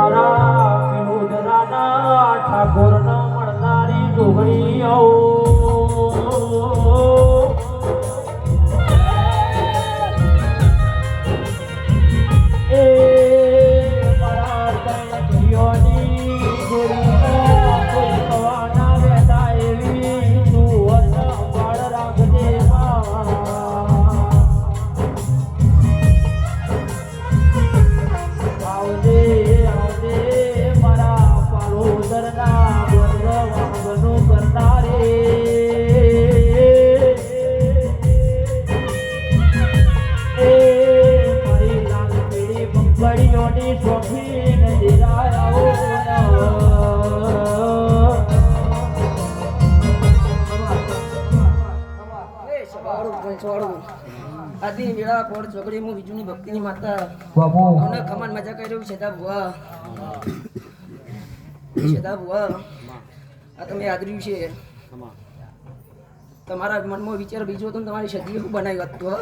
What I આદિ મેળા code ચોકડી હું વિજુની ભક્તિની માતા. બાબુ અને ખમાન મજા કરી રહ્યું છે તા ભુવા. છે તા ભુવા. આ તમે આદર્યું છે. તમારા મનમાં વિચાર બીજો હતો તમારી સદી શું બનાવી હતું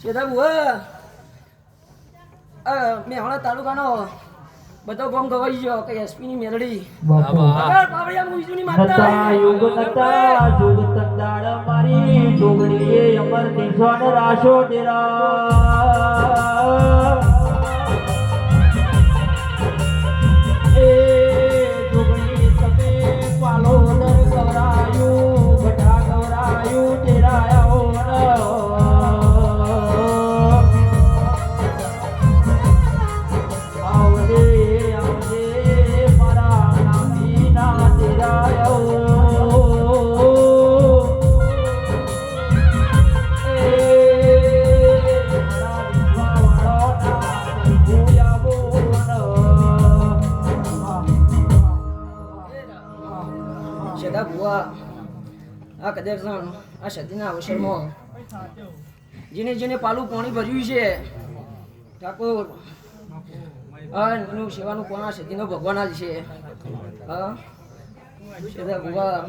છે તા ભુવા. આ મેં હમણાં તાલુકાનો બધો ગોમ ગવાઈ ગયો કે એસપી ની મેલડી બાબા પાવડિયા હું વિજુની માતા યુગ નતા જુગ તંદાળ મારી જોગણીએ અમર નિશાન રાશો ડેરા સદા ભુવા. આ કદેરસણ આ સદીના અવસરમાં. જેને જેને પાલું પાણી ભર્યું છે, ઠાકોર. એનું સેવાનું કોના સદીનો ભગવાન જ છે. હા? ભુવા.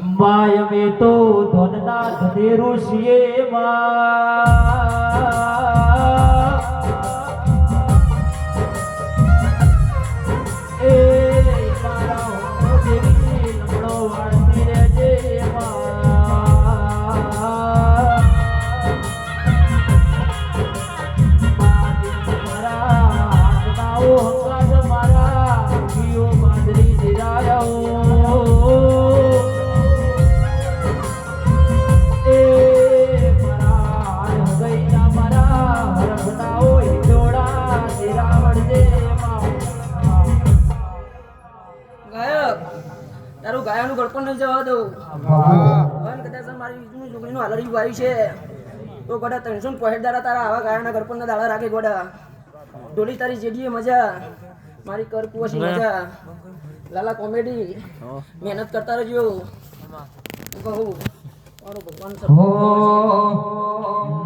તો ધનના ધનેરું છીએ એ ગાયાનું ગળપણ નહીં જવા દઉં. ભગવાન કદાચ મારી બીજું જોગણીનું હાલડી ભાઈ છે. તો ગોડા ત્રણસો પોહેટ દાડા તારા આવા ગાયાના ગળપણના દાડા રાખે ગોડા. ડોલી તારી જેડીએ મજા. મારી કર કુવસી મજા. લાલા કોમેડી. મહેનત કરતા રહેજો. કહું મારો ભગવાન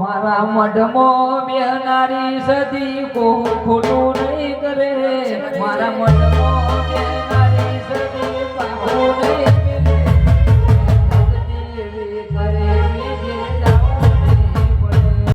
મારા મઢમો બેનારી સદી કો ખોટું નહીં કરે. મારા મઢમો બેનારી